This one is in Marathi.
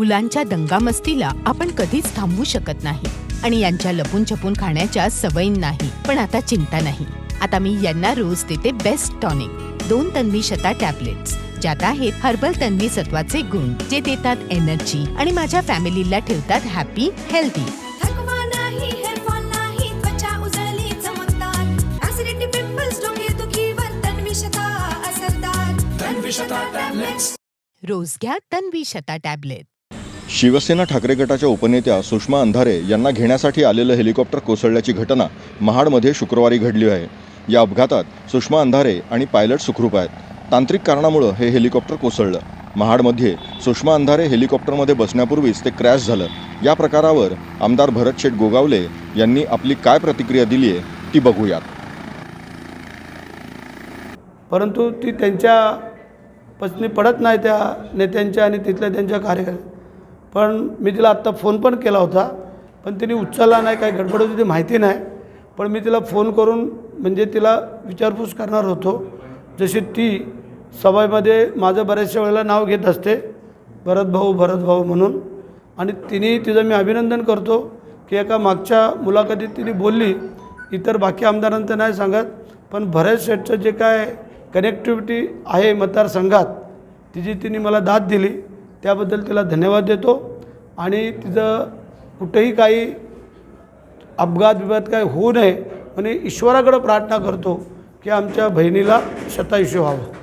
मुलांच्या दंगामस्तीला आपण कधीच थांबवू शकत नाही. आणि यांच्या लपून छपून खाण्याच्या सवयी नाही. पण आता चिंता नाही. आता मी यांना रोज देते बेस्ट टॉनिक दोन तन्वी शता टॅबलेट्स ज्यात आहेत हर्बल तन्वी सत्वाचे गुण जे देतात एनर्जी आणि माझ्या फॅमिलीला ठेवतात हॅपी हेल्दी रोज घ्या तन्वी शता टॅबलेट शिवसेना ठाकरे गटाच्या उपनेत्या सुषमा अंधारे यांना घेण्यासाठी आलेलं हेलिकॉप्टर कोसळल्याची घटना महाडमध्ये शुक्रवारी घडली आहे. या अपघातात सुषमा अंधारे आणि पायलट सुखरूप आहेत. तांत्रिक कारणामुळं हे हेलिकॉप्टर कोसळलं. महाडमध्ये सुषमा अंधारे हेलिकॉप्टरमध्ये बसण्यापूर्वीच ते क्रॅश झालं. या प्रकारावर आमदार भरत शेठ गोगावले यांनी आपली काय प्रतिक्रिया दिली आहे ती बघूयात. परंतु ती त्यांच्या पत्नी पडत नाही त्या नेत्यांच्या आणि तिथल्या त्यांच्या कार्यकर्त्या पण मी तिला आत्ता फोन पण केला होता पण तिने उचलला नाही काय गडबड होती ती माहिती नाही. पण मी तिला फोन करून म्हणजे तिला विचारपूस करणार होतो जशी ती सभेमध्ये माझं बऱ्याचशा वेळेला नाव घेत असते भरत भाऊ भरत भाऊ म्हणून. आणि तिने तिचं मी अभिनंदन करतो की एका मागच्या मुलाखतीत तिने बोलली इतर बाकी आमदारांचं नाही सांगत पण भरत शेठचं जे काय कनेक्टिव्हिटी आहे मतदारसंघात तिची तिने मला दाद दिली त्याबद्दल तिला धन्यवाद देतो. आणि तिचं कुठेही काही अपघात बिघात काय होऊ नये आणि ईश्वराकडं प्रार्थना करतो की आमच्या बहिणीला शतायुष्य व्हावं.